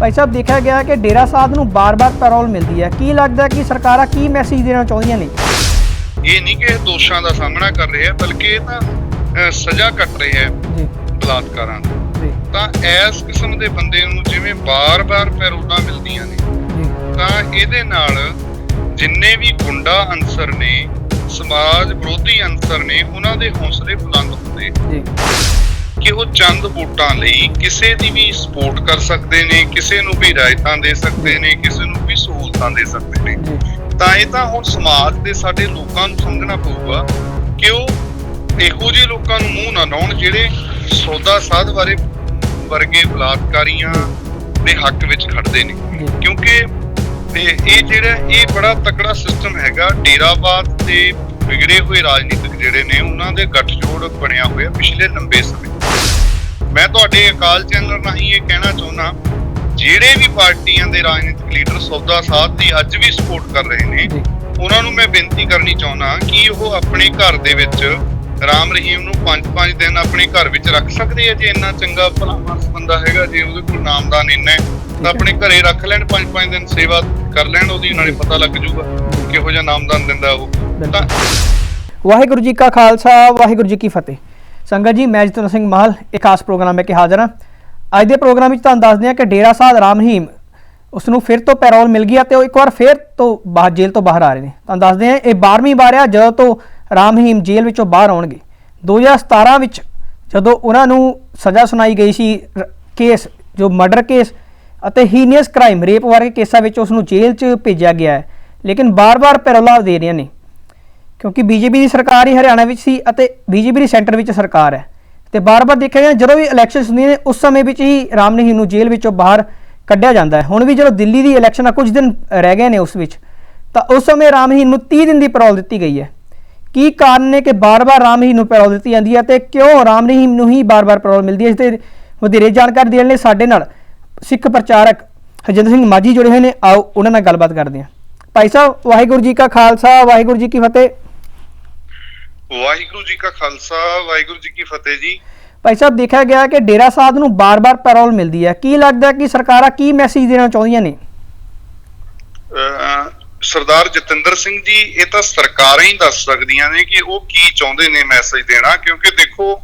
ਭਾਈ ਸਾਹਿਬ ਦੇਖਿਆ ਗਿਆ ਕਿ ਡੇਰਾ ਸਾਹਿਬ ਨੂੰ ਬਾਰ-ਬਾਰ ਪੈਰੋਲ ਮਿਲਦੀ ਹੈ। ਕੀ ਲੱਗਦਾ ਕਿ ਸਰਕਾਰਾਂ ਕੀ ਮੈਸੇਜ ਦੇਣਾ ਚਾਹੁੰਦੀਆਂ ਨੇ? ਇਹ ਨਹੀਂ ਕਿ ਇਹ ਦੋਸ਼ਾਂ ਦਾ ਸਾਹਮਣਾ ਕਰ ਰਹੇ ਆ ਬਲਕਿ ਇਹ ਤਾਂ ਅਹ, ਸਜ਼ਾ ਕੱਟ ਰਹੇ ਆ ਜੀ। ਬਲਾਤਕਾਰਾਂ ਦੀ। ਜੀ। ਤਾਂ ਇਸ ਕਿਸਮ ਦੇ ਬੰਦੇ ਨੂੰ ਜਿਵੇਂ ਬਾਰ-ਬਾਰ ਪੈਰੋਲਾਂ ਮਿਲਦੀਆਂ ਨੇ ਜੀ। ਤਾਂ ਇਹਦੇ ਨਾਲ ਜਿੰਨੇ ਵੀ ਗੁੰਡਾ ਅੰਸਰ ਨੇ ਸਮਾਜ ਵਿਰੋਧੀ ਅੰਸਰ ਨੇ ਉਹਨਾਂ ਦੇ ਹੌਸਲੇ ਬੁਲੰਦ ਹੁੰਦੇ। ਜੀ। ਕਿ ਉਹ ਚੰਦ ਵੋਟਾਂ ਲਈ ਕਿਸੇ ਦੀ ਵੀ ਸਪੋਰਟ ਕਰ ਸਕਦੇ ਨੇ ਕਿਸੇ ਨੂੰ ਵੀ ਰਾਇਤਾਂ ਦੇ ਸਕਦੇ ਨੇ ਕਿਸੇ ਨੂੰ ਵੀ ਸਹੂਲਤਾਂ ਦੇ ਸਕਦੇ ਨੇ। ਤਾਂ ਇਹ ਤਾਂ ਹੁਣ ਸਮਾਜ ਦੇ ਸਾਡੇ ਲੋਕਾਂ ਨੂੰ ਸਮਝਣਾ ਪਊਗਾ ਕਿ ਉਹ ਇਹੋ ਜਿਹੇ ਲੋਕਾਂ ਨੂੰ ਮੂੰਹ ਨਾ ਲਾਉਣ ਜਿਹੜੇ ਸੌਦਾ ਸਾਧ ਬਾਰੇ ਵਰਗੇ ਬਲਾਤਕਾਰੀਆਂ ਦੇ ਹੱਕ ਵਿੱਚ ਖੜਦੇ ਨੇ। ਕਿਉਂਕਿ ਇਹ ਜਿਹੜਾ ਇਹ ਬੜਾ ਤਕੜਾ ਸਿਸਟਮ ਹੈਗਾ ਡੇਰਾਬਾਦ ਤੇ ਵਿਗੜੇ ਹੋਏ ਰਾਜਨੀਤਿਕ ਜਿਹੜੇ ਨੇ ਉਹਨਾਂ ਦੇ ਗੱਠਜੋੜ ਬਣਿਆ ਹੋਇਆ ਪਿਛਲੇ ਲੰਬੇ ਸਮੇਂ ਮੈਂ ਤੁਹਾਡੇ ਅਕਾਲ ਚੈਨਲ ਰਾਹੀਂ ਇਹ ਕਹਿਣਾ ਚਾਹੁੰਦਾ ਜਿਹੜੇ ਵੀ ਪਾਰਟੀਆਂ ਦੇ ਰਾਜਨੀਤਿਕ ਲੀਡਰ ਸੌਦਾ ਸਾਧ ਦੀ ਅੱਜ ਵੀ ਸਪੋਰਟ ਕਰ ਰਹੇ ਨੇ ਉਹਨਾਂ ਨੂੰ ਮੈਂ ਬੇਨਤੀ ਕਰਨੀ ਚਾਹੁੰਦਾ ਕਿ ਉਹ ਆਪਣੇ ਘਰ ਦੇ ਵਿੱਚ ਰਾਮ ਰਹੀਮ ਨੂੰ 5-5 ਦਿਨ ਆਪਣੇ ਘਰ ਵਿੱਚ ਰੱਖ ਸਕਦੇ ਆ ਜੇ ਇੰਨਾ ਚੰਗਾ ਭਲਾ ਮਾਨਸ ਬੰਦਾ ਹੈਗਾ ਜੇ ਉਹਦੇ ਕੋਲ ਨਾਮਦਾਨ ਇੰਨਾ ਹੈ ਤਾਂ ਆਪਣੇ ਘਰੇ ਰੱਖ ਲੈਣ 5-5 ਦਿਨ ਸੇਵਾ ਕਰ ਲੈਣ ਉਹਦੀ ਨਾਲੇ ਪਤਾ ਲੱਗ ਜਾਊਗਾ ਕਿਹੋ ਜਿਹਾ ਨਾਮਦਾਨ ਦਿੰਦਾ ਉਹ। ਤਾਂ ਵਾਹਿਗੁਰੂ ਜੀ ਕਾ ਖਾਲਸਾ ਵਾਹਿਗੁਰੂ ਜੀ ਕੀ ਫਤਿਹ। ਸੰਗਤ ਜੀ, ਮੈਂ ਜਤਨ ਸਿੰਘ ਮਾਹਲ ਇੱਕ ਖਾਸ ਪ੍ਰੋਗਰਾਮ ਲੈ ਕੇ ਹਾਜ਼ਰ ਹਾਂ। ਅੱਜ ਦੇ ਪ੍ਰੋਗਰਾਮ ਵਿੱਚ ਤੁਹਾਨੂੰ ਦੱਸਦੇ ਹਾਂ ਕਿ ਡੇਰਾ ਸਾਹਿਬ ਰਾਮ ਰਹੀਮ ਉਸ ਨੂੰ ਫਿਰ ਤੋਂ ਪੈਰੋਲ ਮਿਲ ਗਿਆ ਤੇ ਉਹ ਇੱਕ ਵਾਰ ਫਿਰ ਤੋਂ ਬਾਹਰ, ਜੇਲ੍ਹ ਤੋਂ ਬਾਹਰ ਆ ਰਹੇ ਨੇ। ਤੁਹਾਨੂੰ ਦੱਸਦੇ ਹਾਂ ਇਹ 12ਵੀਂ ਵਾਰ ਆ, ਜਦੋਂ ਤੋਂ ਰਾਮ ਰਹੀਮ ਜੇਲ੍ਹ ਵਿੱਚੋਂ ਬਾਹਰ ਆਉਣਗੇ। 2017 ਵਿੱਚ ਜਦੋਂ ਉਹਨਾਂ ਨੂੰ ਸਜ਼ਾ ਸੁਣਾਈ ਗਈ ਸੀ, ਰ- ਕੇਸ, ਜੋ ਮਰਡਰ ਕੇਸ ਅਤੇ ਹੀਨੀਅਸ ਕ੍ਰਾਈਮ, ਰੇਪ ਵਰਗੇ ਕੇਸਾਂ ਵਿੱਚ ਉਸ ਨੂੰ ਜੇਲ੍ਹ 'ਚ ਭੇਜਿਆ ਗਿਆ ਹੈ। ਲੇਕਿਨ ਬਾਰ-ਬਾਰ ਪੈਰੋਲਾਂ ਦੇ ਰਹੀਆਂ ਨੇ। ਕਿਉਂਕਿ ਬੀਜੇਪੀ ਦੀ ਸਰਕਾਰ ਹੀ ਹਰਿਆਣਾ ਵਿੱਚ ਸੀ ਅਤੇ ਬੀਜੇਪੀ ਦੀ ਸੈਂਟਰ ਵਿੱਚ ਸਰਕਾਰ ਹੈ। ਤੇ ਬਾਰ-ਬਾਰ ਦੇਖਿਆ ਗਿਆ ਜਦੋਂ ਵੀ ਇਲੈਕਸ਼ਨਸ ਹੁੰਦੀਆਂ ਨੇ, ਉਸ ਸਮੇਂ ਵਿੱਚ ਹੀ ਰਾਮ ਰਹੀਮ ਨੂੰ ਜੇਲ੍ਹ ਵਿੱਚੋਂ ਬਾਹਰ ਕੱਢਿਆ ਜਾਂਦਾ ਹੈ। ਹੁਣ ਵੀ ਜਦੋਂ ਦਿੱਲੀ ਦੀ ਇਲੈਕਸ਼ਨ ਆ, ਕੁਝ ਦਿਨ ਰਹਿ ਗਏ ਨੇ ਉਸ ਵਿੱਚ, ਤਾਂ ਉਸ ਸਮੇਂ ਰਾਮ ਰਹੀਮ ਨੂੰ 30 ਦਿਨ ਦੀ ਪੈਰੋਲ ਦਿੱਤੀ ਗਈ ਹੈ। ਕੀ ਕਾਰਨ ਨੇ ਕਿ ਬਾਰ-ਬਾਰ ਰਾਮ ਰਹੀਮ ਨੂੰ ਪੈਰੋਲ ਦਿੱਤੀ ਜਾਂਦੀ ਹੈ ਤੇ ਕਿਉਂ ਰਾਮ ਰਹੀਮ ਨੂੰ ਹੀ ਬਾਰ-ਬਾਰ ਪੈਰੋਲ ਮਿਲਦੀ ਹੈ? ਇਸ ਤੇ ਵਧੇਰੇ ਜਾਣਕਾਰੀ ਦੇਣ ਲਈ ਸਾਡੇ ਨਾਲ ਸਿੱਖ ਪ੍ਰਚਾਰਕ ਹਰਜਿੰਦਰ ਸਿੰਘ ਮਾਝੀ ਜੁੜੇ ਹੋਏ ਨੇ। ਆਓ ਉਹਨਾਂ ਨਾਲ ਗੱਲਬਾਤ ਕਰਦੇ ਹਾਂ। ਭਾਈ ਸਾਹਿਬ, ਵਾਹਿਗੁਰੂ ਜੀ ਕਾ ਖਾਲਸਾ, ਵਾਹਿਗੁਰੂ ਜੀ ਕੀ ਫਤਿਹ। ਵਾਹਿਗੁਰੂ ਜੀ ਕਾ ਖਾਲਸਾ ਵਾਹਿਗੁਰੂ ਜੀ ਕੀ ਫਤਿਹ ਜੀ। ਭਾਈ ਸਾਹਿਬ ਦੇਖਿਆ ਗਿਆ ਕਿ ਡੇਰਾ ਸਾਹਿਬ ਨੂੰ ਬਾਰ-ਬਾਰ ਪੈਰੋਲ ਮਿਲਦੀ ਹੈ। ਕੀ ਲੱਗਦਾ ਕਿ ਸਰਕਾਰਾਂ ਕੀ ਮੈਸੇਜ ਦੇਣਾ ਚਾਹੁੰਦੀਆਂ ਨੇ? ਸਰਦਾਰ ਜਤਿੰਦਰ ਸਿੰਘ ਜੀ ਇਹ ਤਾਂ ਸਰਕਾਰਾਂ ਹੀ ਦੱਸ ਸਕਦੀਆਂ ਨੇ ਕਿ ਉਹ ਕੀ ਚਾਹੁੰਦੇ ਨੇ ਮੈਸੇਜ ਦੇਣਾ ਕਿਉਂਕਿ ਦੇਖੋ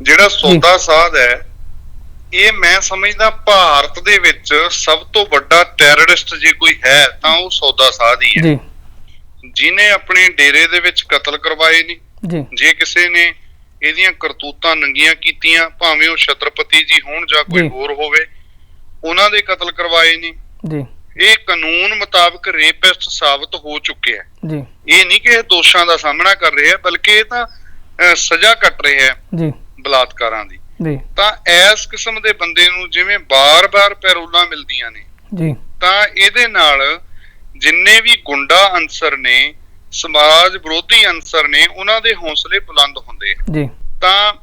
ਜਿਹੜਾ ਸੌਦਾ ਸਾਧ ਹੈ ਇਹ ਮੈਂ ਸਮਝਦਾ ਭਾਰਤ ਦੇ ਵਿੱਚ ਸਭ ਤੋਂ ਵੱਡਾ ਟੈਰਰਿਸਟ ਜੇ ਕੋਈ ਹੈ ਤਾਂ ਉਹ ਸੌਦਾ ਸਾਧ ਹੀ ਹੈ। ਜੀ। ਜਿਨੇ ਆਪਣੇ ਡੇਰੇ ਦੇ ਵਿੱਚ ਕਤਲ ਕਰਵਾਏ ਨੇ ਜੀ। ਜੇ ਕਿਸੇ ਨੇ ਇਹਦੀਆਂ ਕਰਤੂਤਾਂ ਨੰਗੀਆਂ ਕੀਤੀਆਂ ਭਾਵੇਂ ਉਹ ਛਤਰਪਤੀ ਜੀ ਹੋਣ ਜਾਂ ਕੋਈ। ਹੋਰ ਹੋਵੇ ਉਹਨਾਂ ਦੇ ਕਤਲ ਕਰਵਾਏ ਨੇ। ਜੀ। ਇਹ ਕਾਨੂੰਨ ਮੁਤਾਬਕ ਰੇਪਿਸਟ ਸਾਬਤ ਹੋ ਚੁੱਕਿਆ ਹੈ ਜੀ। ਇਹ ਨਹੀਂ ਕਿ ਇਹ ਦੋਸ਼ਾਂ ਦਾ ਸਾਹਮਣਾ ਕਰ ਰਹੇ ਬਲਕਿ ਇਹ ਤਾਂ ਸਜ਼ਾ ਕੱਟ ਰਹੇ ਆ ਜੀ। ਬਲਾਤਕਾਰਾਂ ਦੀ। ਜੀ। ਤਾਂ ਇਸ ਕਿਸਮ ਦੇ ਬੰਦੇ ਨੂੰ ਜਿਵੇਂ ਬਾਰ-ਬਾਰ ਪੈਰੋਲਾਂ ਮਿਲਦੀਆਂ ਨੇ ਜੀ। ਤਾਂ ਇਹਦੇ ਨਾਲ ਜਿੰਨੇ ਵੀ ਗੁੰਡਾ ਅੰਸਰ ਨੇ ਸਮਾਜ ਵਿਰੋਧੀ ਅੰਸਰ ਨੇ ਉਹਨਾਂ ਦੇ ਹੌਸਲੇ ਬੁਲੰਦ ਹੁੰਦੇ ਆ। ਜੀ। ਤਾਂ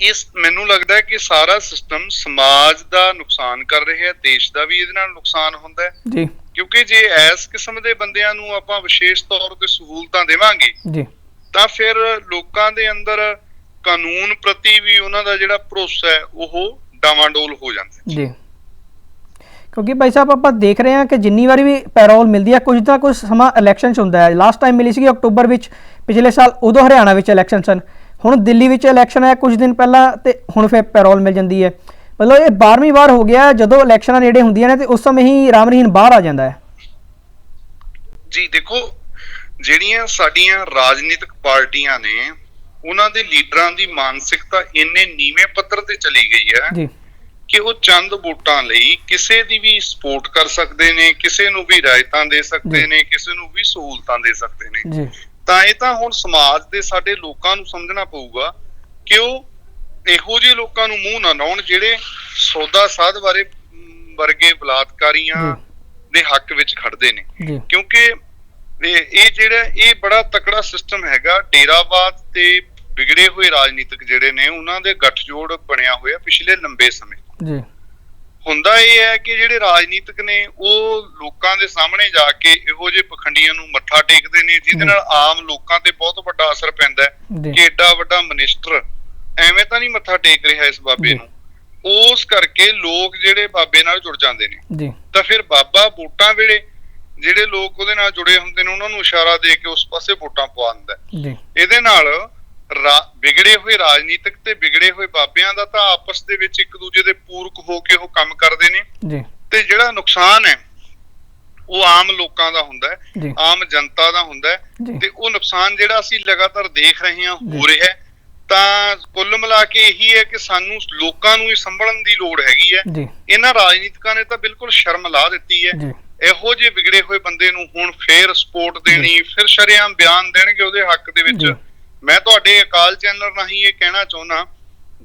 ਇਸ ਮੈਨੂੰ ਲੱਗਦਾ ਹੈ ਕਿ ਸਾਰਾ ਸਿਸਟਮ ਸਮਾਜ ਦਾ ਨੁਕਸਾਨ ਕਰ ਰਿਹਾ ਹੈ ਦੇਸ਼ ਦਾ ਵੀ ਇਹਦੇ ਨਾਲ ਨੁਕਸਾਨ ਹੁੰਦਾ ਹੈ। ਜੀ। ਕਿਉਂਕਿ ਜੇ ਇਸ ਕਿਸਮ ਦੇ ਬੰਦਿਆਂ ਨੂੰ ਆਪਾਂ ਵਿਸ਼ੇਸ਼ ਤੌਰ ਤੇ ਸਹੂਲਤਾਂ ਦੇਵਾਂਗੇ ਜੀ। ਤਾਂ ਫਿਰ ਲੋਕਾਂ ਦੇ ਅੰਦਰ ਕਾਨੂੰਨ ਪ੍ਰਤੀ ਵੀ ਉਹਨਾਂ ਦਾ ਜਿਹੜਾ ਭਰੋਸਾ ਹੈ ਉਹ ਡਾਵਾਂਡੋਲ ਹੋ ਜਾਂਦਾ ਹੈ। ਜੀ। ਕਿਉਂਕਿ ਭਾਈ ਸਾਹਿਬ ਆਪਾਂ ਦੇਖ ਰਹੇ ਹਾਂ ਕਿ ਜਿੰਨੀ ਵਾਰੀ ਵੀ ਪੈਰੋਲ ਮਿਲਦੀ ਹੈ ਕੁਝ ਤਾਂ ਕੁਝ ਸਮਾਂ ਇਲੈਕਸ਼ਨ 'ਚ ਹੁੰਦਾ ਹੈ। ਲਾਸਟ ਟਾਈਮ ਮਿਲੀ ਸੀ ਅਕਤੂਬਰ ਵਿੱਚ ਪਿਛਲੇ ਸਾਲ ਉਦੋਂ ਹਰਿਆਣਾ ਵਿੱਚ ਇਲੈਕਸ਼ਨ ਸਨ। ਹੁਣ ਦਿੱਲੀ ਵਿੱਚ ਇਲੈਕਸ਼ਨ ਹੈ ਕੁਝ ਦਿਨ ਪਹਿਲਾਂ ਤੇ ਹੁਣ ਫਿਰ ਪੈਰੋਲ ਮਿਲ ਜਾਂਦੀ ਹੈ। ਮਤਲਬ ਇਹ 12ਵੀਂ ਵਾਰ ਹੋ ਗਿਆ ਜਦੋਂ ਇਲੈਕਸ਼ਨਾਂ ਨੇੜੇ ਹੁੰਦੀਆਂ ਨੇ ਤੇ ਉਸ ਸਮੇਂ ਹੀ ਰਾਮ ਰਹੀਮ ਬਾਹਰ ਆ ਜਾਂਦਾ ਹੈ। ਜੀ ਦੇਖੋ ਜਿਹੜੀਆਂ ਸਾਡੀਆਂ ਰਾਜਨੀਤਿਕ ਪਾਰਟੀਆਂ ਨੇ ਉਹਨਾਂ ਦੇ ਲੀਡਰਾਂ ਦੀ ਮਾਨਸਿਕਤਾ ਇੰਨੇ ਨੀਵੇਂ ਪੱਧਰ ਤੇ ਚਲੀ ਗਈ ਹੈ ਜੀ। ਕਿ ਉਹ ਚੰਦ ਵੋਟਾਂ ਲਈ ਕਿਸੇ ਦੀ ਵੀ ਸਪੋਰਟ ਕਰ ਸਕਦੇ ਨੇ ਕਿਸੇ ਨੂੰ ਵੀ ਰਾਇਤਾਂ ਦੇ ਸਕਦੇ। ਨੇ ਕਿਸੇ ਨੂੰ ਵੀ ਸਹੂਲਤਾਂ ਦੇ ਸਕਦੇ ਨੇ ਜੀ ਤਾਂ ਇਹ ਤਾਂ ਹੁਣ ਸਮਾਜ ਦੇ ਸਾਡੇ ਲੋਕਾਂ ਨੂੰ ਸਮਝਣਾ ਪਊਗਾ ਕਿ ਉਹ ਇਹੋ ਜਿਹੇ ਲੋਕਾਂ ਨੂੰ ਮੂੰਹ ਨਾ ਲਾਉਣ ਜਿਹੜੇ ਸੌਦਾ ਸਾਧ ਬਾਰੇ ਵਰਗੇ ਬਲਾਤਕਾਰੀਆਂ। ਦੇ ਹੱਕ ਵਿੱਚ ਖੜਦੇ ਨੇ ਕਿਉਂਕਿ ਇਹ ਇਹ ਜਿਹੜਾ ਇਹ ਬੜਾ ਤਕੜਾ ਸਿਸਟਮ ਹੈਗਾ ਡੇਰਾਬਾਦ ਤੇ ਵਿਗੜੇ ਹੋਏ ਰਾਜਨੀਤਿਕ ਜਿਹੜੇ ਨੇ ਉਹਨਾਂ ਦੇ ਗੱਠਜੋੜ ਬਣਿਆ ਹੋਇਆ ਪਿਛਲੇ ਲੰਬੇ ਸਮੇਂ ਜੀ ਹੁੰਦਾ ਇਹ ਹੈ ਕਿ ਜਿਹੜੇ ਰਾਜਨੀਤਿਕ ਨੇ ਉਹ ਲੋਕਾਂ ਦੇ ਸਾਹਮਣੇ ਜਾ ਕੇ ਇਹੋ ਜਿਹੇ ਪਖੰਡੀਆਂ ਨੂੰ ਮੱਥਾ ਟੇਕਦੇ ਨੇ ਜਿਹਦੇ। ਨਾਲ ਆਮ ਲੋਕਾਂ ਤੇ ਬਹੁਤ ਵੱਡਾ ਅਸਰ ਪੈਂਦਾ ਹੈ ਕਿ ਏਡਾ ਵੱਡਾ ਮਿਨਿਸਟਰ ਐਵੇਂ ਤਾਂ ਨਹੀਂ ਮੱਥਾ ਟੇਕ ਰਿਹਾ ਇਸ ਬਾਬੇ। ਨੂੰ ਉਸ ਕਰਕੇ ਲੋਕ ਜਿਹੜੇ ਬਾਬੇ ਨਾਲ ਜੁੜ ਜਾਂਦੇ ਨੇ ਜੀ ਤਾਂ ਫਿਰ ਬਾਬਾ ਵੋਟਾਂ ਵੇਲੇ ਜਿਹੜੇ ਲੋਕ ਉਹਦੇ ਨਾਲ ਜੁੜੇ ਹੁੰਦੇ ਨੇ ਉਹਨਾਂ ਨੂੰ ਇਸ਼ਾਰਾ ਦੇ ਕੇ ਉਸ ਪਾਸੇ ਵੋਟਾਂ ਪਵਾ ਦਿੰਦਾ। ਜੀ ਇਹਦੇ ਨਾਲ ਵਿਗੜੇ ਹੋਏ ਰਾਜਨੀਤਿਕ ਤੇ ਵਿਗੜੇ ਹੋਏ ਬਾਬਿਆਂ ਦਾ ਤਾਂ ਆਪਸ ਦੇ ਵਿੱਚ ਇੱਕ ਦੂਜੇ ਦੇ ਪੂਰਕ ਹੋ ਕੇ ਉਹ ਕੰਮ ਕਰਦੇ ਨੇ। ਜੀ। ਤੇ ਜਿਹੜਾ ਨੁਕਸਾਨ ਹੈ ਉਹ ਆਮ ਲੋਕਾਂ ਦਾ ਹੁੰਦਾ ਹੈ ਆਮ ਜਨਤਾ ਦਾ ਹੁੰਦਾ ਹੈ। ਤੇ ਉਹ ਨੁਕਸਾਨ ਜਿਹੜਾ ਅਸੀਂ ਲਗਾਤਾਰ ਦੇਖ ਰਹੇ ਹਾਂ। ਹੋ ਰਿਹਾ ਹੈ। ਤਾਂ ਕੁੱਲ ਮਿਲਾ ਕੇ ਇਹੀ ਹੈ ਕਿ ਸਾਨੂੰ ਲੋਕਾਂ ਨੂੰ ਹੀ ਸੰਭਲਣ ਦੀ ਲੋੜ ਹੈਗੀ ਹੈ। ਇਹਨਾਂ ਰਾਜਨੀਤਿਕਾਂ ਨੇ ਤਾਂ ਬਿਲਕੁਲ ਸ਼ਰਮ ਲਾ ਦਿੱਤੀ ਹੈ। ਇਹੋ ਜਿਹੇ ਵਿਗੜੇ ਹੋਏ ਬੰਦੇ ਨੂੰ ਹੁਣ ਫੇਰ ਸਪੋਰਟ ਦੇਣੀ ਫਿਰ ਸ਼ਰੇਆਮ ਬਿਆਨ ਦੇਣਗੇ ਉਹਦੇ ਹੱਕ ਦੇ ਵਿੱਚ। ਮੈਂ ਤੁਹਾਡੇ ਅਕਾਲ ਚੈਨਲ ਰਾਹੀਂ ਇਹ ਕਹਿਣਾ ਚਾਹੁੰਦਾ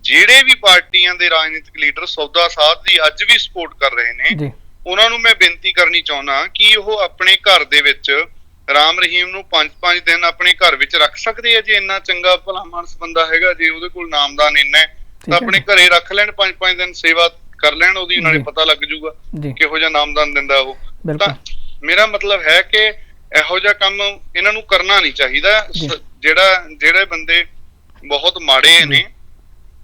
ਜਿਹੜੇ ਵੀ ਪਾਰਟੀਆਂ ਦੇ ਰਾਜਨੀਤਿਕ ਲੀਡਰ ਸੌਦਾ ਸਾਧ ਦੀ ਅੱਜ ਵੀ ਸਪੋਰਟ ਕਰ ਰਹੇ ਨੇ ਜੀ। ਉਹਨਾਂ ਨੂੰ ਮੈਂ ਬੇਨਤੀ ਕਰਨੀ ਚਾਹੁੰਦਾ ਕਿ ਉਹ ਆਪਣੇ ਘਰ ਦੇ ਵਿੱਚ ਰਾਮ ਰਹੀਮ ਨੂੰ 5-5 ਦਿਨ ਆਪਣੇ ਘਰ ਵਿੱਚ ਰੱਖ ਸਕਦੇ ਆ ਜੇ ਇੰਨਾ ਚੰਗਾ ਭਲਾ ਮਾਨਸ ਬੰਦਾ ਹੈਗਾ ਜੇ ਉਹਦੇ ਕੋਲ ਨਾਮਦਾਨ ਇੰਨਾ ਹੈ ਤਾਂ ਆਪਣੇ ਘਰੇ ਰੱਖ ਲੈਣ 5-5 ਦਿਨ ਸੇਵਾ ਕਰ ਲੈਣ ਉਹਦੀ ਨਾਲੇ ਜੀ। ਪਤਾ ਲੱਗ ਜਾਊਗਾ ਜੀ। ਕਿਹੋ ਜਿਹਾ ਨਾਮਦਾਨ ਦਿੰਦਾ ਉਹ। ਤਾਂ ਮੇਰਾ ਮਤਲਬ ਹੈ ਕਿ ਇਹੋ ਜਿਹਾ ਕੰਮ ਇਹਨਾਂ ਨੂੰ ਕਰਨਾ ਨਹੀਂ ਚਾਹੀਦਾ ਜਿਹੜਾ ਜਿਹੜੇ ਬੰਦੇ ਬਹੁਤ ਮਾੜੇ ਨੇ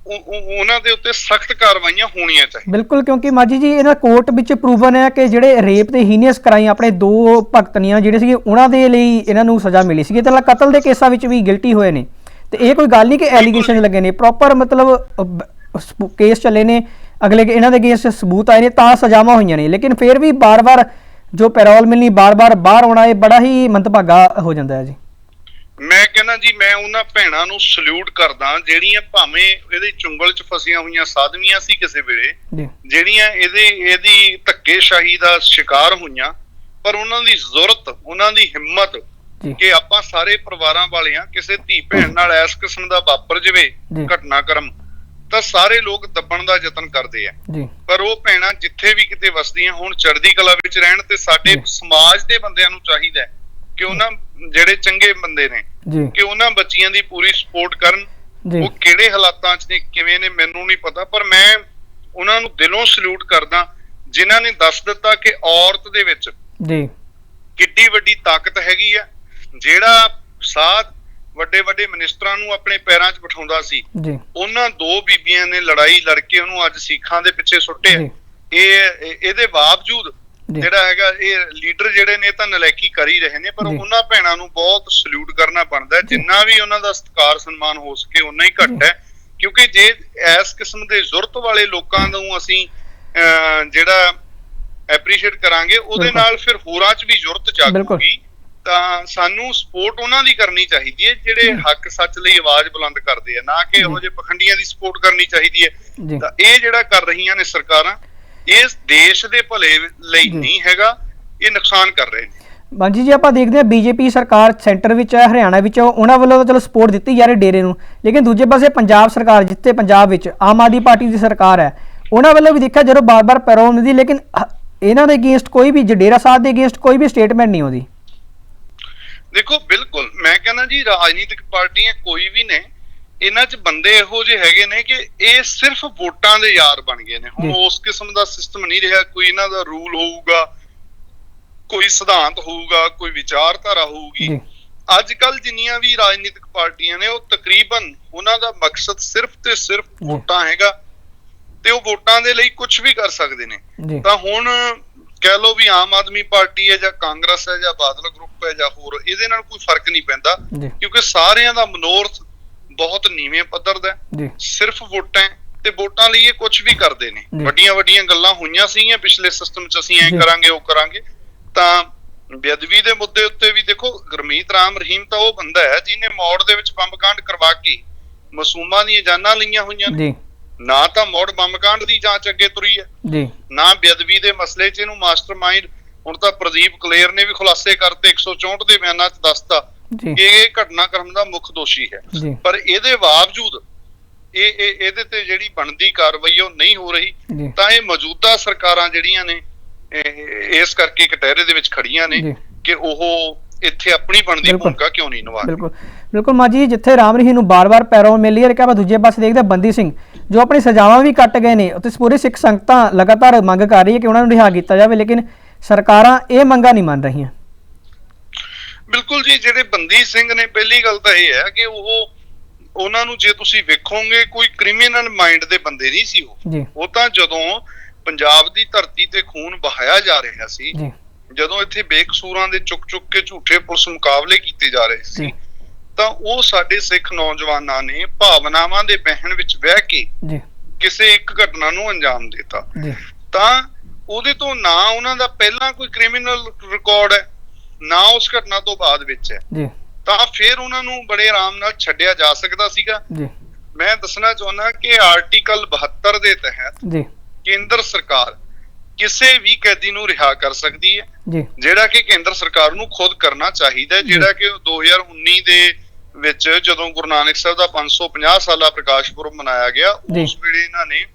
ਉਹ ਉਹ- ਉਹਨਾਂ ਦੇ ਉੱਤੇ ਸਖਤ ਕਾਰਵਾਈਆਂ ਹੋਣੀਆਂ ਚਾਹੀਦੀਆਂ। ਬਿਲਕੁਲ ਕਿਉਂਕਿ ਮਾਜੀ ਜੀ ਇਹਨਾਂ ਕੋਰਟ ਵਿੱਚ ਪ੍ਰੂਵਨ ਹੈ ਕਿ ਜਿਹੜੇ ਰੇਪ ਤੇ ਹੀਨੀਅਸ ਕਰਾਈ ਆਪਣੇ ਦੋ ਭਗਤਨੀਆਂ ਜਿਹੜੇ ਸੀਗੇ ਉਹਨਾਂ ਦੇ ਲਈ ਇਹਨਾਂ ਨੂੰ ਸਜ਼ਾ ਮਿਲੀ ਸੀਗੀ। ਤੇ ਕਤਲ ਦੇ ਕੇਸਾਂ ਵਿੱਚ ਵੀ ਗਿਲਟੀ ਹੋਏ ਨੇ। ਤੇ ਇਹ ਕੋਈ ਗੱਲ ਨਹੀਂ ਕਿ ਐਲੀਗੇਸ਼ਨ ਲੱਗੇ ਨੇ। ਪ੍ਰੋਪਰ ਮਤਲਬ ਕੇਸ ਚੱਲੇ ਨੇ। ਅਗਲੇ ਇਹਨਾਂ ਦੇ ਅਗੇਂਸਟ ਸਬੂਤ ਆਏ ਨੇ ਤਾਂ ਸਜ਼ਾਵਾਂ ਹੋਈਆਂ ਨੇ। ਲੇਕਿਨ ਫਿਰ ਵੀ ਬਾਰ-ਬਾਰ ਜੋ ਪੈਰੋਲ ਮਿਲਣੀ ਬਾਰ-ਬਾਰ ਬਾਹਰ ਆਉਣਾ ਇਹ ਬੜਾ ਹੀ ਮੰਦਭਾਗਾ ਹੋ ਜਾਂਦਾ ਹੈ ਜੀ। ਮੈਂ ਕਹਿੰਦਾ ਜੀ ਮੈਂ ਉਹਨਾਂ ਭੈਣਾਂ ਨੂੰ ਸਲੂਟ ਕਰਦਾ ਜਿਹੜੀਆਂ ਭਾਵੇਂ ਇਹਦੇ ਚੁੰਗਲ 'ਚ ਫਸੀਆਂ ਹੋਈਆਂ ਸਾਧਵੀਆਂ ਸੀ ਕਿਸੇ ਵੇਲੇ ਜਿਹੜੀਆਂ ਇਹਦੇ ਇਹਦੀ ਧੱਕੇਸ਼ਾਹੀ ਦਾ ਸ਼ਿਕਾਰ ਹੋਈਆਂ ਪਰ ਉਹਨਾਂ ਦੀ ਜ਼ੁਰਤ ਉਹਨਾਂ ਦੀ ਹਿੰਮਤ ਕਿ ਆਪਾਂ ਸਾਰੇ ਪਰਿਵਾਰਾਂ ਵਾਲਿਆਂ ਕਿਸੇ ਧੀ ਭੈਣ ਨਾਲ ਇਸ ਕਿਸਮ ਦਾ ਵਾਪਰ ਜਵੇ। ਘਟਨਾਕ੍ਰਮ ਤਾਂ ਸਾਰੇ ਲੋਕ ਦੱਬਣ ਦਾ ਯਤਨ ਕਰਦੇ ਆ। ਪਰ ਉਹ ਭੈਣਾਂ ਜਿੱਥੇ ਵੀ ਕਿਤੇ ਵਸਦੀਆਂ ਹੁਣ ਚੜ੍ਹਦੀ ਕਲਾ ਵਿੱਚ ਰਹਿਣ ਤੇ ਸਾਡੇ। ਸਮਾਜ ਦੇ ਬੰਦਿਆਂ ਨੂੰ ਚਾਹੀਦਾ ਕਿ ਉਹਨਾਂ ਜਿਹੜੇ ਚੰਗੇ ਬੰਦੇ ਨੇ ਕਿ ਉਹਨਾਂ ਬੱਚੀਆਂ ਦੀ ਪੂਰੀ ਸਪੋਰਟ ਕਰਨ। ਉਹ ਕਿਹੜੇ ਹਾਲਾਤਾਂ 'ਚ ਨੇ ਕਿਵੇਂ ਨੇ ਮੈਨੂੰ ਨਹੀਂ ਪਤਾ ਪਰ ਮੈਂ ਉਹਨਾਂ ਨੂੰ ਦਿਲੋਂ ਸਲੂਟ ਕਰਦਾ ਜਿਨ੍ਹਾਂ ਨੇ ਦੱਸ ਦਿੱਤਾ ਕਿ ਔਰਤ ਦੇ ਵਿੱਚ ਜੀ। ਕਿੱਡੀ ਵੱਡੀ ਤਾਕਤ ਹੈਗੀ ਆ ਜਿਹੜਾ ਸਾਧ ਵੱਡੇ ਵੱਡੇ ਮਿਨਿਸਟਰਾਂ ਨੂੰ ਆਪਣੇ ਪੈਰਾਂ 'ਚ ਬਿਠਾਉਂਦਾ ਸੀ ਜੀ। ਉਹਨਾਂ ਦੋ ਬੀਬੀਆਂ ਨੇ ਲੜਾਈ ਲੜ ਕੇ ਉਹਨੂੰ ਅੱਜ ਸਿੱਖਾਂ ਦੇ ਪਿੱਛੇ ਸੁੱਟਿਆ। ਇਹ ਇਹ- ਇਹਦੇ ਬਾਵਜੂਦ ਜਿਹੜਾ ਹੈਗਾ ਇਹ ਲੀਡਰ ਜਿਹੜੇ ਨੇ ਤਾਂ ਨਲਾਇਕੀ ਕਰ ਹੀ ਰਹੇ ਨੇ ਪਰ। ਉਹਨਾਂ ਭੈਣਾਂ ਨੂੰ ਬਹੁਤ ਸਲੂਟ ਕਰਨਾ ਬਣਦਾ। ਜਿੰਨਾ ਵੀ ਉਹਨਾਂ ਦਾ ਸਤਿਕਾਰ ਸਨਮਾਨ ਹੋ ਸਕੇ ਉਨਾ ਹੀ ਘੱਟ ਹੈ ਕਿਉਂਕਿ ਜੇ ਇਸ ਕਿਸਮ ਦੇ ਜ਼ੁਰਤ ਵਾਲੇ ਲੋਕਾਂ ਨੂੰ ਅਸੀਂ ਜਿਹੜਾ ਐਪਰੀਸ਼ੀਏਟ ਕਰਾਂਗੇ ਉਹਦੇ। ਨਾਲ ਫਿਰ ਹੋਰਾਂ 'ਚ ਵੀ ਜ਼ੁਰਤ। ਜਾਗੂਗੀ ਤਾਂ ਸਾਨੂੰ ਸਪੋਰਟ ਉਹਨਾਂ ਦੀ ਕਰਨੀ ਚਾਹੀਦੀ ਹੈ ਜਿਹੜੇ। ਹੱਕ ਸੱਚ ਲਈ ਆਵਾਜ਼ ਬੁਲੰਦ ਕਰਦੇ ਆ ਨਾ ਕਿ ਇਹੋ ਜਿਹੇ ਪਖੰਡੀਆਂ ਦੀ ਸਪੋਰਟ ਕਰਨੀ ਚਾਹੀਦੀ ਹੈ ਤਾਂ ਇਹ ਜਿਹੜਾ ਕਰ ਰਹੀਆਂ ਨੇ ਸਰਕਾਰਾਂ ਇਸ ਦੇਸ਼ ਦੇ ਭਲੇ ਲਈ। ਨਹੀਂ ਹੈਗਾ ਇਹ ਨੁਕਸਾਨ ਕਰ ਰਹੇ ਨੇ ਬਾਂਜੀ ਜੀ ਆਪਾਂ ਦੇਖਦੇ ਹਾਂ ਬੀਜੇਪੀ ਸਰਕਾਰ ਸੈਂਟਰ ਵਿੱਚ ਹੈ ਹਰਿਆਣਾ ਵਿੱਚ ਹੈ, ਉਹਨਾਂ ਵੱਲੋਂ ਤਾਂ ਚਲੋ ਸਪੋਰਟ ਦਿੱਤੀ ਜਾ ਰਹੀ ਡੇਰੇ ਨੂੰ ਲੇਕਿਨ ਦੂਜੇ ਪਾਸੇ ਪੰਜਾਬ ਸਰਕਾਰ ਜਿੱਥੇ ਪੰਜਾਬ ਵਿੱਚ ਆਮ ਆਦਮੀ ਪਾਰਟੀ ਦੀ ਸਰਕਾਰ ਹੈ ਉਹਨਾਂ ਵੱਲੋਂ ਵੀ ਦੇਖਿਆ ਜਦੋਂ ਬਾਰ-ਬਾਰ ਪੈਰੋਲ ਮਿਲਦੀ ਲੇਕਿਨ ਇਹਨਾਂ ਦੇ ਅਗੇਂਸਟ ਕੋਈ ਵੀ ਡੇਰਾ ਸਾਹਿਬ ਦੇ ਅਗੇਂਸਟ ਕੋਈ ਵੀ ਸਟੇਟਮੈਂਟ ਨਹੀਂ ਆਉਂਦੀ ਦੇਖੋ ਬਿਲਕੁਲ ਮੈਂ ਕਹਿੰਦਾ ਜੀ ਰਾਜਨੀਤਿਕ ਪਾਰਟੀਆਂ ਕੋਈ ਵੀ ਨੇ ਇਹਨਾਂ 'ਚ ਬੰਦੇ ਇਹੋ ਜਿਹੇ ਹੈਗੇ ਨੇ ਕਿ ਇਹ ਸਿਰਫ ਵੋਟਾਂ ਦੇ ਯਾਰ ਬਣ ਗਏ ਨੇ। ਹੁਣ। ਉਸ ਕਿਸਮ ਦਾ ਸਿਸਟਮ ਨਹੀਂ ਰਿਹਾ ਕੋਈ ਇਹਨਾਂ ਦਾ ਰੂਲ ਹੋਊਗਾ ਕੋਈ ਸਿਧਾਂਤ ਹੋਊਗਾ ਕੋਈ ਵਿਚਾਰਧਾਰਾ ਹੋਊਗੀ। ਅੱਜ ਕੱਲ ਜਿੰਨੀਆਂ ਵੀ ਰਾਜਨੀਤਿਕ ਪਾਰਟੀਆਂ ਨੇ ਉਹ ਤਕਰੀਬਨ ਉਹਨਾਂ ਦਾ ਮਕਸਦ ਸਿਰਫ ਤੇ ਸਿਰਫ। ਵੋਟਾਂ ਹੈਗਾ ਤੇ ਉਹ ਵੋਟਾਂ ਦੇ ਲਈ ਕੁਝ ਵੀ ਕਰ ਸਕਦੇ ਨੇ। ਤਾਂ ਹੁਣ ਕਹਿ ਲਓ ਵੀ ਆਮ ਆਦਮੀ ਪਾਰਟੀ ਹੈ ਜਾਂ ਕਾਂਗਰਸ ਹੈ ਜਾਂ ਬਾਦਲ ਗਰੁੱਪ ਹੈ ਜਾਂ ਹੋਰ ਇਹਦੇ ਨਾਲ ਕੋਈ ਫ਼ਰਕ ਨਹੀਂ ਪੈਂਦਾ ਕਿਉਂਕਿ ਸਾਰਿਆਂ ਦਾ ਮਨੋਰਥ ਬਹੁਤ ਨੀਵੇਂ ਪੱਧਰ ਦਾ। ਜੀ। ਸਿਰਫ ਵੋਟਾਂ ਤੇ ਵੋਟਾਂ ਲਈ ਇਹ ਕੁਝ ਵੀ ਕਰਦੇ ਨੇ। ਵੱਡੀਆਂ ਵੱਡੀਆਂ ਗੱਲਾਂ ਹੋਈਆਂ ਸੀਗੀਆਂ ਪਿਛਲੇ ਸਿਸਟਮ 'ਚ ਅਸੀਂ ਐਂ। ਕਰਾਂਗੇ ਉਹ ਕਰਾਂਗੇ। ਤਾਂ ਬੇਅਦਬੀ ਦੇ ਮੁੱਦੇ ਉੱਤੇ ਵੀ ਦੇਖੋ ਗੁਰਮੀਤ ਰਾਮ ਰਹੀਮ ਤਾਂ ਉਹ ਬੰਦਾ ਹੈ ਜਿਹਨੇ ਮੌੜ ਦੇ ਵਿੱਚ ਬੰਬ ਕਾਂਡ ਕਰਵਾ ਕੇ ਮਾਸੂਮਾਂ ਦੀਆਂ ਜਾਨਾਂ ਲਈਆਂ ਹੋਈਆਂ ਨੇ। ਜੀ। ਨਾ ਤਾਂ ਮੌੜ ਬੰਬ ਕਾਂਡ ਦੀ ਜਾਂਚ ਅੱਗੇ ਤੁਰੀ ਹੈ। ਜੀ। ਨਾ ਬੇਅਦਬੀ ਦੇ ਮਸਲੇ 'ਚ ਇਹਨੂੰ ਮਾਸਟਰਮਾਈਂਡ ਹੁਣ ਤਾਂ ਪ੍ਰਦੀਪ ਕਲੇਰ ਨੇ ਵੀ ਖੁਲਾਸੇ ਕਰਤੇ 164 ਦੇ ਬਿਆਨਾਂ 'ਚ ਦੱਸਤਾ। ਇਹ ਘਟਨਾਕ੍ਰਮ ਦਾ ਮੁੱਖ ਦੋਸ਼ੀ ਹੈ। ਪਰ ਇਹਦੇ ਬਾਵਜੂਦ ਇਹ ਇਹ ਇਹਦੇ ਤੇ ਜਿਹੜੀ ਬਣਦੀ ਕਾਰਵਾਈ ਉਹ ਨਹੀਂ ਹੋ ਰਹੀ। ਤਾਂ ਇਹ ਮੌਜੂਦਾ ਸਰਕਾਰਾਂ ਜਿਹੜੀਆਂ ਨੇ ਇਸ ਕਰਕੇ ਕਟਹਿਰੇ ਦੇ ਵਿੱਚ ਖੜੀਆਂ ਨੇ ਕਿ ਉਹ ਇੱਥੇ ਆਪਣੀ ਬਣਦੀ। ਭੂਮਿਕਾ ਕਿਉਂ ਨਹੀਂ ਨਿਭਾ ਰਹੇ ਬਿਲਕੁਲ। ਬਿਲਕੁਲ ਮਾਜੀ ਜਿੱਥੇ ਰਾਮ ਰਹੀਮ ਨੂੰ ਬਾਰ-ਬਾਰ ਪੈਰੋਲ ਮਿਲ ਰਹੀ ਹੈ ਆਪਾਂ ਦੂਜੇ ਪਾਸੇ ਦੇਖਦੇ ਬੰਦੀ ਸਿੰਘ ਜੋ ਆਪਣੀ ਸਜ਼ਾਵਾਂ ਵੀ ਕੱਟ ਗਏ ਨੇ ਅਤੇ ਪੂਰੀ ਸਿੱਖ ਸੰਗਤਾਂ ਲਗਾਤਾਰ ਮੰਗ ਕਰ ਰਹੀ ਹੈ ਕਿ ਉਹਨਾਂ ਨੂੰ ਰਿਹਾ ਕੀਤਾ ਜਾਵੇ ਲੇਕਿਨ ਸਰਕਾਰਾਂ ਇਹ ਮੰਗਾਂ ਨਹੀਂ ਮੰਨ ਰਹੀਆਂ। ਬਿਲਕੁਲ ਜੀ ਜਿਹੜੇ ਬੰਦੀ ਸਿੰਘ ਨੇ ਪਹਿਲੀ ਗੱਲ ਤਾਂ ਇਹ ਹੈ ਕਿ ਉਹ ਉਹਨਾਂ ਨੂੰ ਜੇ ਤੁਸੀਂ ਵੇਖੋਗੇ ਕੋਈ ਕ੍ਰਿਮੀਨਲ ਮਾਈਂਡ ਦੇ ਬੰਦੇ ਨਹੀਂ ਸੀ ਉਹ। ਉਹ ਤਾਂ ਜਦੋਂ ਪੰਜਾਬ ਦੀ ਧਰਤੀ ਤੇ ਖੂਨ ਬਹਾਇਆ ਜਾ ਰਿਹਾ ਸੀ ਜਦੋਂ ਇੱਥੇ ਬੇਕਸੂਰਾਂ ਦੇ ਚੁੱਕ ਚੁੱਕ ਕੇ ਝੂਠੇ ਪੁਲਿਸ ਮੁਕਾਬਲੇ ਕੀਤੇ ਜਾ ਰਹੇ ਸੀ ਤਾਂ ਉਹ ਸਾਡੇ ਸਿੱਖ ਨੌਜਵਾਨਾਂ ਨੇ ਭਾਵਨਾਵਾਂ ਦੇ ਵਹਿਣ ਵਿੱਚ ਵਹਿ ਕੇ ਕਿਸੇ ਇੱਕ ਘਟਨਾ ਨੂੰ ਅੰਜਾਮ ਦਿੱਤਾ। ਤਾਂ ਉਹਦੇ ਤੋਂ ਨਾ ਉਹਨਾਂ ਦਾ ਪਹਿਲਾਂ ਕੋਈ ਕ੍ਰਿਮੀਨਲ ਰਿਕਾਰਡ ਹੈ ਨਾ ਉਸ ਘਟਨਾ ਤੋਂ ਬਾਅਦ ਵਿੱਚ ਹੈ। ਜੀ। ਤਾਂ ਫਿਰ ਉਹਨਾਂ ਨੂੰ ਬੜੇ ਆਰਾਮ ਨਾਲ ਛੱਡਿਆ ਜਾ ਸਕਦਾ ਸੀਗਾ। ਜੀ। ਮੈਂ ਦੱਸਣਾ ਚਾਹੁੰਦਾ ਕਿ ਆਰਟੀਕਲ 72 ਦੇ ਤਹਿਤ ਜੀ। ਕੇਂਦਰ ਸਰਕਾਰ ਕਿਸੇ ਵੀ ਕੈਦੀ ਨੂੰ ਰਿਹਾ ਕਰ ਸਕਦੀ ਹੈ। ਜੀ। ਜਿਹੜਾ ਕਿ ਕੇਂਦਰ ਸਰਕਾਰ ਨੂੰ ਖੁਦ ਕਰਨਾ ਚਾਹੀਦਾ ਹੈ। ਜਿਹੜਾ ਕਿ 2019 ਦੇ ਵਿੱਚ ਜਦੋਂ ਗੁਰੂ ਨਾਨਕ ਸਾਹਿਬ ਦਾ 550 ਸਾਲਾ ਪ੍ਰਕਾਸ਼ ਪੁਰਬ ਮਨਾਇਆ ਗਿਆ। ਉਸ ਵੇਲੇ ਇਹਨਾਂ ਨੇ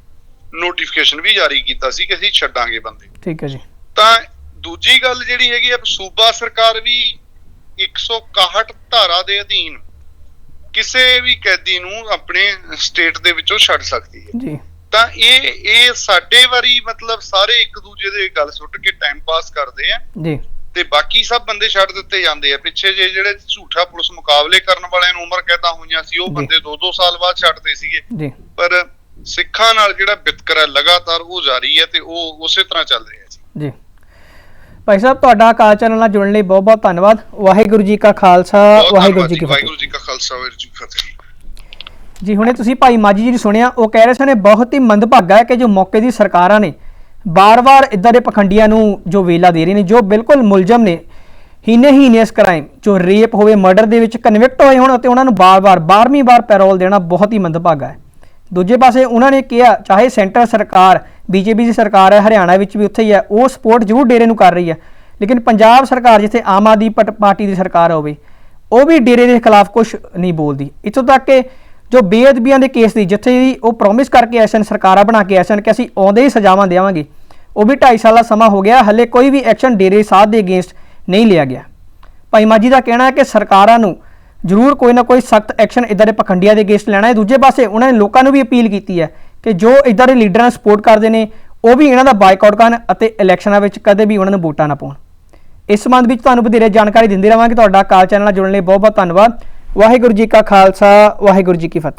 ਨੋਟੀਫਿਕੇਸ਼ਨ ਵੀ ਜਾਰੀ ਕੀਤਾ ਸੀ ਕਿ ਅਸੀਂ ਛੱਡਾਂਗੇ ਬੰਦੇ। ਠੀਕ ਹੈ ਜੀ। ਤਾਂ ਦੂਜੀ ਗੱਲ ਜਿਹੜੀ ਹੈਗੀ ਆ ਸੂਬਾ ਸਰਕਾਰ ਵੀ 161 ਧਾਰਾ ਦੇ ਅਧੀਨ ਕਿਸੇ ਵੀ ਕੈਦੀ ਨੂੰ ਆਪਣੇ ਸਟੇਟ ਦੇ ਵਿੱਚੋਂ ਛੱਡ ਸਕਦੀ ਹੈ। ਜੀ। ਤਾਂ ਇਹ ਇਹ ਸਾਡੇ ਵਾਰੀ ਮਤਲਬ ਸਾਰੇ ਇੱਕ ਦੂਜੇ ਦੇ ਗੱਲ ਸੁੱਟ ਕੇ ਟਾਈਮ ਪਾਸ ਕਰਦੇ ਆ। ਜੀ। ਤੇ ਬਾਕੀ ਸਭ ਬੰਦੇ ਛੱਡ ਦਿੱਤੇ ਜਾਂਦੇ ਆ। ਪਿੱਛੇ ਜੇ ਜਿਹੜੇ ਝੂਠਾ ਪੁਲਿਸ ਮੁਕਾਬਲੇ ਕਰਨ ਵਾਲਿਆਂ ਨੂੰ ਉਮਰ ਕੈਦਾਂ ਹੋਈਆਂ ਸੀ ਉਹ। ਬੰਦੇ 2-2 ਸਾਲ ਬਾਅਦ ਛੱਡਦੇ ਸੀਗੇ। ਜੀ। ਪਰ ਸਿੱਖਾਂ ਨਾਲ ਜਿਹੜਾ ਵਿਤਕਰਾ ਹੈ, ਲਗਾਤਾਰ ਉਹ ਜਾਰੀ ਹੈ ਤੇ ਉਹ ਉਸੇ ਤਰ੍ਹਾਂ ਚੱਲ ਰਿਹਾ ਜੀ। ਜੀ। ਭਾਈ ਸਾਹਿਬ ਤੁਹਾਡਾ ਕਾਲ ਚੈਨਲ ਨਾਲ ਜੁੜਨ ਲਈ ਬਹੁਤ ਬਹੁਤ ਧੰਨਵਾਦ। ਵਾਹਿਗੁਰੂ ਜੀ ਕਾ ਖਾਲਸਾ ਵਾਹਿਗੁਰੂ ਜੀ ਕੀ ਫਤਿਹ। ਵਾਹਿਗੁਰੂ ਜੀ ਕਾ ਖਾਲਸਾ ਵਾਹਿਗੁਰੂ ਜੀ ਕੀ ਫਤਿਹ। ਜੀ ਹੁਣੇ ਤੁਸੀਂ ਭਾਈ ਮਾਜੀ ਜੀ ਨੂੰ ਸੁਣਿਆ ਉਹ ਕਹਿ ਰਹੇ ਸਨ ਇਹ ਬਹੁਤ ਹੀ ਮੰਦਭਾਗਾ ਹੈ ਕਿ ਜੋ ਮੌਕੇ ਦੀ ਸਰਕਾਰਾਂ ਨੇ ਬਾਰ-ਬਾਰ ਇਦਾਂ ਦੇ ਪਖੰਡੀਆਂ ਨੂੰ ਜੋ ਵੇਲਾ ਦੇ ਰਹੇ ਨੇ ਜੋ ਬਿਲਕੁਲ ਮੁਲਜ਼ਮ ਨੇ ਹੀਨੇ ਹੀਨੇਸ ਕ੍ਰਾਈਮ ਜੋ ਰੇਪ ਹੋਵੇ ਮਰਡਰ ਦੇ ਵਿੱਚ ਕਨਵਿਕਟ ਹੋਏ ਹੋਣ ਅਤੇ ਉਹਨਾਂ ਨੂੰ ਬਾਰ-ਬਾਰ 12ਵੀਂ ਵਾਰ ਪੈਰੋਲ ਦੇਣਾ ਬਹੁਤ ਹੀ ਮੰਦਭਾਗਾ ਹੈ। ਦੂਜੇ ਪਾਸੇ ਉਹਨਾਂ ਨੇ ਕਿਹਾ, ਚਾਹੇ ਸੈਂਟਰ ਸਰਕਾਰ, ਬੀਜੇਪੀ ਦੀ ਸਰਕਾਰ ਹੈ, ਹਰਿਆਣਾ ਵਿੱਚ ਵੀ ਉੱਥੇ ਹੀ ਹੈ, ਉਹ ਸਪੋਰਟ ਜ਼ਰੂਰ ਡੇਰੇ ਨੂੰ ਕਰ ਰਹੀ ਹੈ। ਲੇਕਿਨ ਪੰਜਾਬ ਸਰਕਾਰ ਜਿੱਥੇ ਆਮ ਆਦਮੀ ਪਟ- ਪਾਰਟੀ ਦੀ ਸਰਕਾਰ ਹੋਵੇ, ਉਹ ਵੀ ਡੇਰੇ ਦੇ ਖਿਲਾਫ ਕੁਝ ਨਹੀਂ ਬੋਲਦੀ। ਇੱਥੋਂ ਤੱਕ ਕਿ ਜੋ ਬੇਅਦਬੀਆਂ ਦੇ ਕੇਸ ਦੀ, ਜਿੱਥੇ ਉਹ ਪ੍ਰੋਮਿਸ ਕਰਕੇ ਆਏ ਸਨ ਸਰਕਾਰਾਂ ਬਣਾ ਕੇ ਆਏ ਸਨ ਕਿ ਅਸੀਂ ਆਉਂਦੇ ਹੀ ਸਜ਼ਾਵਾਂ ਦੇਵਾਂਗੇ, ਉਹ ਵੀ 2.5 ਦਾ ਸਮਾਂ ਹੋ ਗਿਆ, ਹਲੇ ਕੋਈ ਵੀ ਐਕਸ਼ਨ ਡੇਰੇ ਸਾਧ ਦੇ ਅਗੇਂਸਟ ਨਹੀਂ ਲਿਆ ਗਿਆ। ਭਾਈ ਮਾਜੀ ਦਾ ਕਹਿਣਾ ਹੈ ਕਿ ਸਰਕਾਰਾਂ ਨੂੰ ਜ਼ਰੂਰ ਕੋਈ ਨਾ ਕੋਈ ਸਖਤ ਐਕਸ਼ਨ ਇਦਾਂ ਦੇ ਪਖੰਡੀਆਂ ਦੇ ਅਗੇਂਸਟ ਲੈਣਾ ਹੈ। ਦੂਜੇ ਪਾਸੇ ਉਹਨਾਂ ਨੇ ਲੋਕਾਂ ਨੂੰ ਵੀ ਅਪੀਲ ਕੀਤੀ ਹੈ ਕਿ ਜੋ ਇਦਾਂ ਦੇ ਲੀਡਰਾਂ ਨੂੰ ਸਪੋਰਟ ਕਰਦੇ ਨੇ, ਉਹ ਵੀ ਇਹਨਾਂ ਦਾ ਬਾਈਕਾਟ ਕਰਨ ਅਤੇ ਇਲੈਕਸ਼ਨਾਂ ਵਿੱਚ ਕਦੇ ਵੀ ਉਹਨਾਂ ਨੂੰ ਵੋਟਾਂ ਨਾ ਪਾਉਣ। ਇਸ ਸੰਬੰਧ ਵਿੱਚ ਤੁਹਾਨੂੰ ਵਧੇਰੇ ਜਾਣਕਾਰੀ ਦਿੰਦੇ ਰਵਾਂਗੇ ਤੁਹਾਡਾ ਕਾਲ ਚੈਨਲ ਨਾਲ ਜੁੜਨ ਲਈ ਬਹੁਤ ਬਹੁਤ ਧੰਨਵਾਦ। ਵਾਹਿਗੁਰੂ ਜੀ ਕਾ ਖਾਲਸਾ, ਵਾਹਿਗੁਰੂ ਜੀ ਕੀ ਫਤਿਹ।